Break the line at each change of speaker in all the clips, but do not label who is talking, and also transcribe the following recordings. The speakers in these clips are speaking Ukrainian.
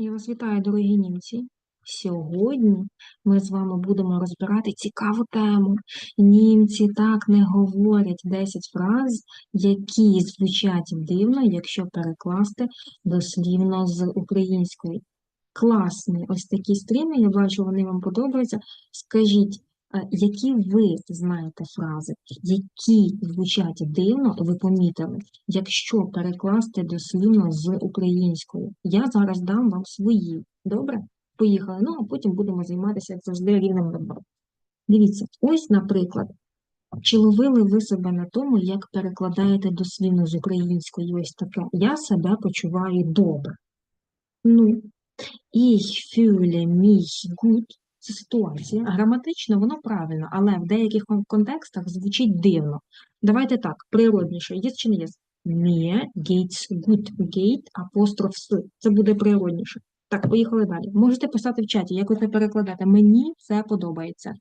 Я вас вітаю, дорогі німці. Сьогодні ми з вами будемо розбирати цікаву тему. Німці так не говорять 10 фраз, які звучать дивно, якщо перекласти дослівно з української. Класний ось такі стріми, я бачу, вони вам подобаються. Скажіть, які ви знаєте фрази, які звучать дивно, ви помітили, якщо перекласти дослівно з української. Я зараз дам вам свої. Добре? Поїхали. Ну, а потім будемо займатися, як завжди, рівним розбором. Дивіться, ось, наприклад, чи ловили ви себе на тому, як перекладаєте дослівно з української ось таке? Я себе почуваю добре. Ну, ich fühle mich gut – це ситуація. Граматично воно правильно, але в деяких контекстах звучить дивно. Давайте так, природніше. Є чи не є? Mir geht's gut. Gate, апостроф с. Це буде природніше. Так, поїхали далі. Можете писати в чаті, як ви це перекладаєте. Мені це подобається.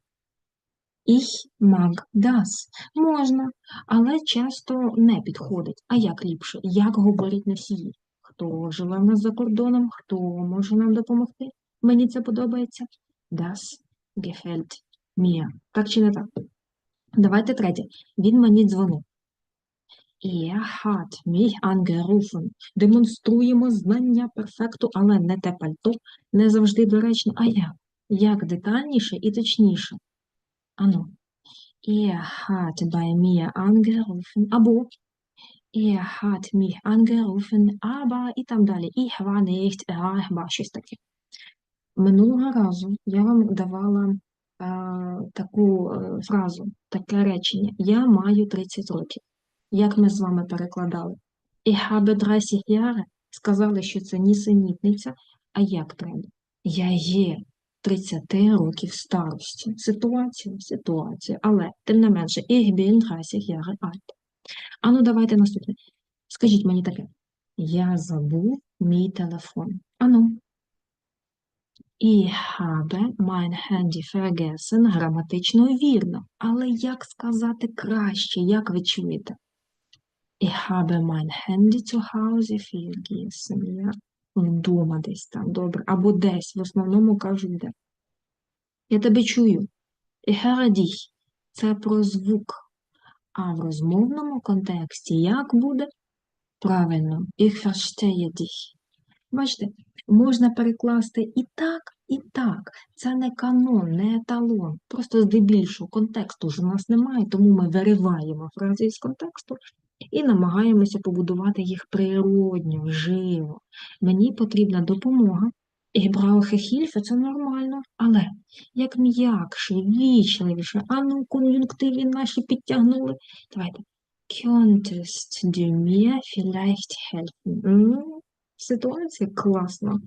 Ich mag das. Можна, але часто не підходить. А як ліпше? Як говорять носії? Хто живе в нас за кордоном? Хто може нам допомогти? Мені це подобається. Das gefällt mir. Так чи не так? Давайте третє. Він мені дзвонив. Er hat mich angerufen. Демонструємо знання перфекту, але не те пальто, не завжди доречно. А як? Як детальніше і точніше? Ану. Er hat bei mir angerufen. Або Er hat mich angerufen, aber і там далі. Ich war nicht erreichbar. Щось таке. Минулого разу я вам давала е, таку е, фразу, таке речення. Я маю 30 років. Як ми з вами перекладали? Ich habe 30 Jahre. Сказали, що це нісенітниця. А як треба? Я є 30 років старості. Ситуація, ситуація. Але, тим не менше, ich bin 30 Jahre alt. А давайте наступне. Скажіть мені таке. Я забув мій телефон. Ану. Ich habe mein Handy vergessen. Граматично вірно. Але як сказати краще? Як ви чуєте? Ich habe mein Handy zu Hause vergessen. Я вдома десь там. Добре. Або десь. В основному кажуть де. Я тебе чую. Ich höre dich. Це про звук. А в розмовному контексті як буде? Правильно. Ich verstehe dich. Бачите, можна перекласти і так, і так. Це не канон, не еталон. Просто здебільшого контексту ж у нас немає, тому ми вириваємо фрази із контексту і намагаємося побудувати їх природньо, живо. Мені потрібна допомога. Brauche Hilfe, це нормально, але як м'якше, вічливіше, а ну кон'юнктиви наші підтягнули. Давайте. Könntest du mir vielleicht helfen? Ситуація класна.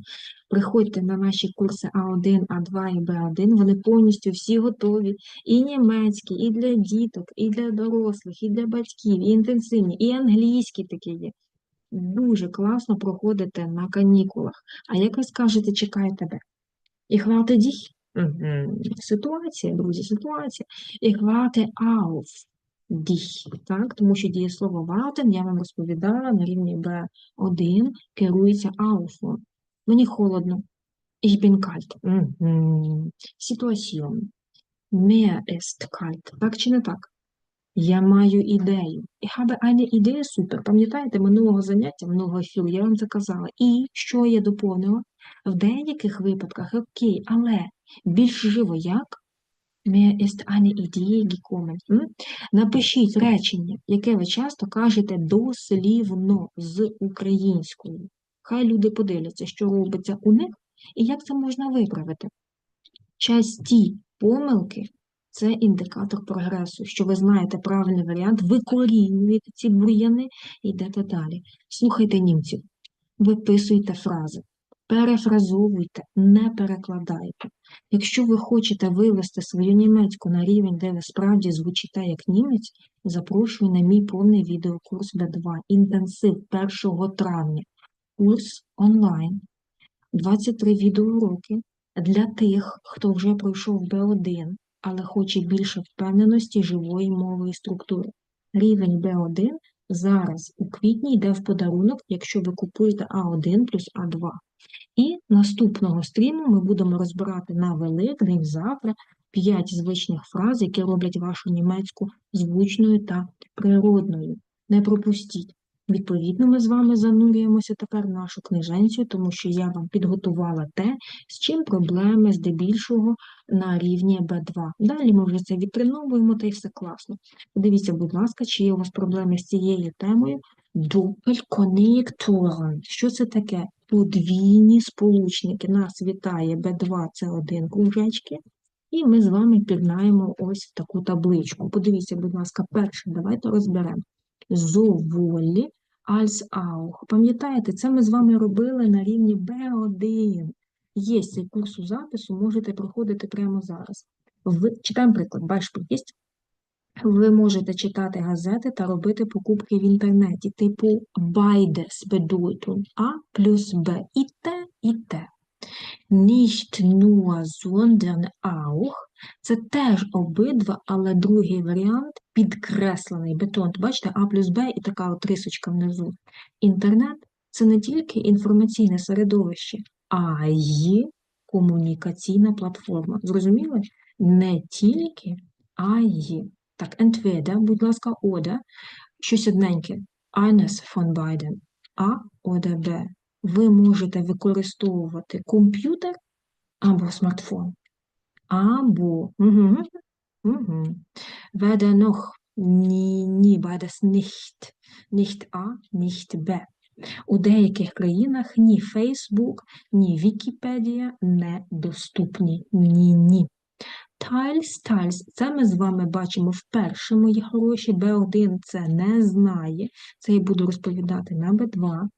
Приходьте на наші курси А1, А2 і Б1. Вони повністю всі готові. І німецькі, і для діток, і для дорослих, і для батьків, і інтенсивні, і англійські такі є. Дуже класно проходите на канікулах. А як ви скажете, чекаю тебе? Warte dich. Мгм. Ситуація, друзі, ситуація. Ich warte auf dich. Так? Тому що дієслово warten, я вам розповідала, на рівні B1 керується ауфом. Мені холодно. Ich bin kalt. Situation. Mir ist kalt. Так чи не так? Я маю ідею. Ich habe eine Idee, супер. Пам'ятаєте, минулого заняття, минулого ефіру, я вам це казала. І що я доповнила? В деяких випадках окей, але більш живо як? Mir ist eine Idee gekommen. Напишіть речення, яке ви часто кажете дослівно з українською. Хай люди подивляться, що робиться у них і як це можна виправити. Часті помилки це індикатор прогресу, що ви знаєте правильний варіант, викорінюєте ці бур'яни і йдете далі. Слухайте німців, виписуйте фрази, перефразовуйте, не перекладайте. Якщо ви хочете вивести свою німецьку на рівень, де ви справді звучите як німець, запрошую на мій повний відеокурс Б2 інтенсив 1 травня. Курс онлайн, 23 відеоуроки для тих, хто вже пройшов Б1, але хоче більше впевненості живої мови і структури. Рівень Б1 зараз у квітні йде в подарунок, якщо ви купуєте А1 плюс А2. І Наступного стріму ми будемо розбирати на Великдень завтра п'ять звичних фраз, які роблять вашу німецьку звучною та природною. Не пропустіть. Відповідно, ми з вами занурюємося тепер в нашу книженцю, тому що я вам підготувала те, з чим проблеми здебільшого на рівні Б2. Далі ми вже це відтреновуємо, та й все класно. Подивіться, будь ласка, чи є у вас проблеми з цією темою. Doppelkonnektoren. Що це таке? Подвійні сполучники. Нас вітає Б2, це один кружечки. І ми з вами пірнаємо ось в таку табличку. Подивіться, будь ласка, перше, давайте розберемо. Зоволі als auch. Пам'ятаєте, це ми з вами робили на рівні B1. Є цей курс у запису, можете проходити прямо зараз. В... Читаємо приклад, Beispiel є? Ви можете читати газети та робити покупки в інтернеті, типу beides bedeutung А плюс Б. І те, і те. Nicht nur, sondern auch. Це теж обидва, але другий варіант підкреслений бетон. Бачите, А плюс Б і така от рисочка внизу. Інтернет це не тільки інформаційне середовище, а й комунікаційна платформа. Зрозуміли? Не тільки, а й. Так, entweder, будь ласка, oder, щось одненьке. Eines von beiden. А oder Б. Ви можете використовувати комп'ютер або смартфон. Або, угу, угу. Weder noch, ні, ні, beides nicht. Nicht А, nicht Б. У деяких країнах ні Facebook, ні Вікіпедія не доступні. Ні-ні. Тайлс, тайлс, це ми з вами бачимо вперше, мої хороші. Б1 це не знає. Це я буду розповідати на Б2.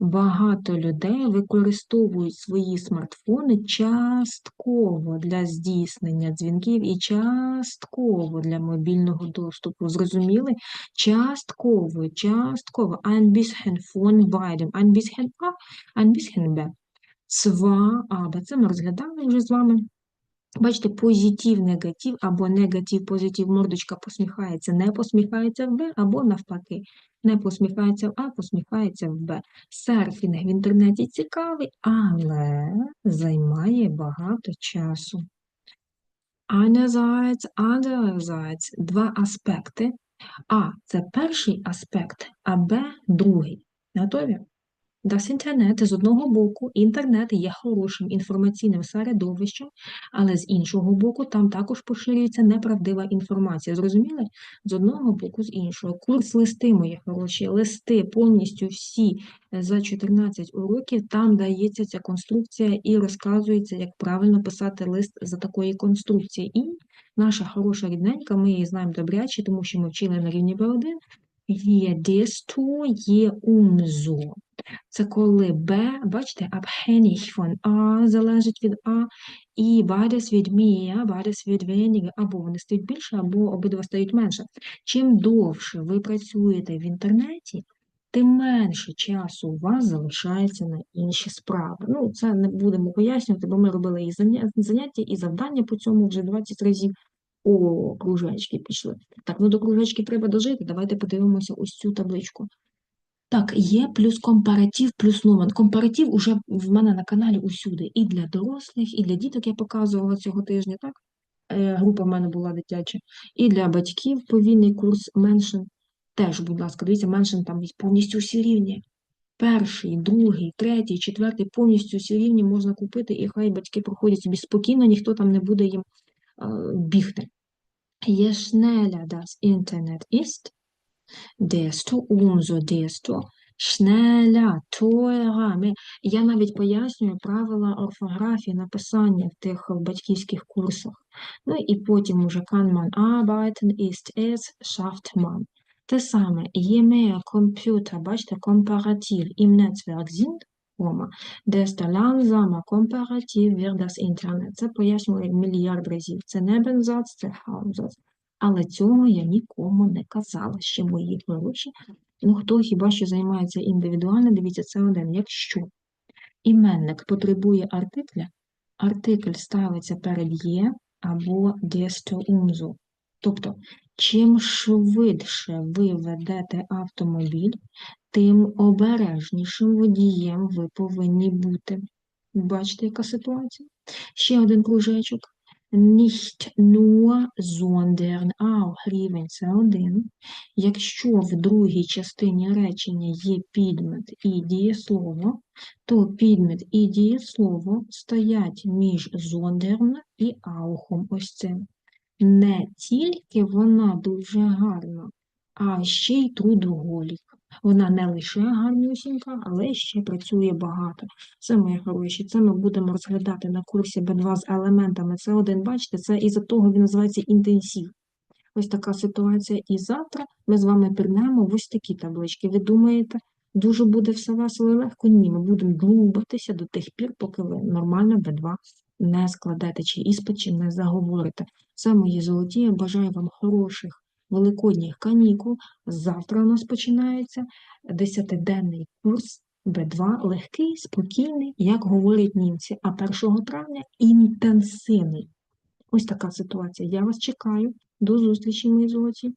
Багато людей використовують свої смартфони частково для здійснення дзвінків і частково для мобільного доступу. Зрозуміли? Частково, частково. Ein bisschen von beidem. Ein bisschen A, ein bisschen B. Цва, або це ми розглядали вже з вами. Бачите, позитив, негатив або негатив, позитив, мордочка посміхається, не посміхається в Б, або навпаки, не посміхається в А, посміхається в Б. Серфінг в інтернеті цікавий, але займає багато часу. Einerseits, andererseits – два аспекти. А – це перший аспект, а Б – другий. Готові? Das інтернет з одного боку, інтернет є хорошим інформаційним середовищем, але з іншого боку, там також поширюється неправдива інформація. Зрозуміли? З одного боку, з іншого. Курс листи, мої хороші, листи повністю всі е, за 14 уроків, там дається ця конструкція і розказується, як правильно писати лист за такої конструкції. І наша хороша рідненька, ми її знаємо добряче, тому що ми вчили на рівні Б1, є desto, є umso. Це коли Б, бачите, abhängig von А залежить від А, і beides від mehr, beides від weniger, або вони стають більше, або обидва стають менше. Чим довше ви працюєте в інтернеті, тим менше часу у вас залишається на інші справи. Ну, це не будемо пояснювати, бо ми робили і заняття, і завдання по цьому вже 20 разів. О, кружечки пішли. Так, ну до кружечки треба дожити. Давайте подивимося ось цю табличку. Так, є плюс компаратив, плюс номен. Компаратив уже в мене на каналі усюди. І для дорослих, і для діток я показувала цього тижня, так? Е, група в мене була дитяча. І для батьків повільний курс меншин. Теж, будь ласка, дивіться, меншин там повністю всі рівні. Перший, другий, третій, четвертий, повністю всі рівні можна купити, і хай батьки проходять собі спокійно, ніхто там не буде їм е, бігти. Je schneller das Internet ist, desto umso desto schneller, teurer. Я навіть пояснюю правила орфографії, написання в тих батьківських курсах. Ну і потім уже kann man arbeiten, ist es, schafft man. Те саме, je mehr Computer, бачите, компаратив im Netzwerk sind, Ома, desto langsamer компаратив wird das Internet. Це пояснювали мільярд разів. Це не бензац, це хаузац. Але цього я нікому не казала, ще мої хороші. Ну, хто хіба що займається індивідуально, дивіться, це один. Якщо іменник потребує артикля, артикль ставиться перед є або десто умзу. Тобто, чим швидше ви ведете автомобіль, тим обережнішим водієм ви повинні бути. Бачите, яка ситуація? Ще один кружечок. Nicht nur, sondern auch. Рівень це один. Якщо в другій частині речення є підмет і дієслово, то підмет і дієслово стоять між sondern і аухом. Ось цим. Не тільки вона дуже гарна, а ще й трудоголік. Вона не лише гарнюсінька, але ще працює багато. Це, мої хороші, це ми будемо розглядати на курсі Б2 з елементами. Це один, бачите, це із-за того він називається інтенсив. Ось така ситуація. І завтра ми з вами пірнемо ось такі таблички. Ви думаєте, дуже буде все весело і легко? Ні, ми будемо длубатися до тих пір, поки ви нормально Б2 не складете, чи іспит, чи не заговорите. Це мої золоті. Я бажаю вам хороших великодніх канікул. Завтра у нас починається десятиденний курс Б2, легкий, спокійний, як говорять німці, а 1 травня інтенсивний. Ось така ситуація. Я вас чекаю. До зустрічі, мої золоті.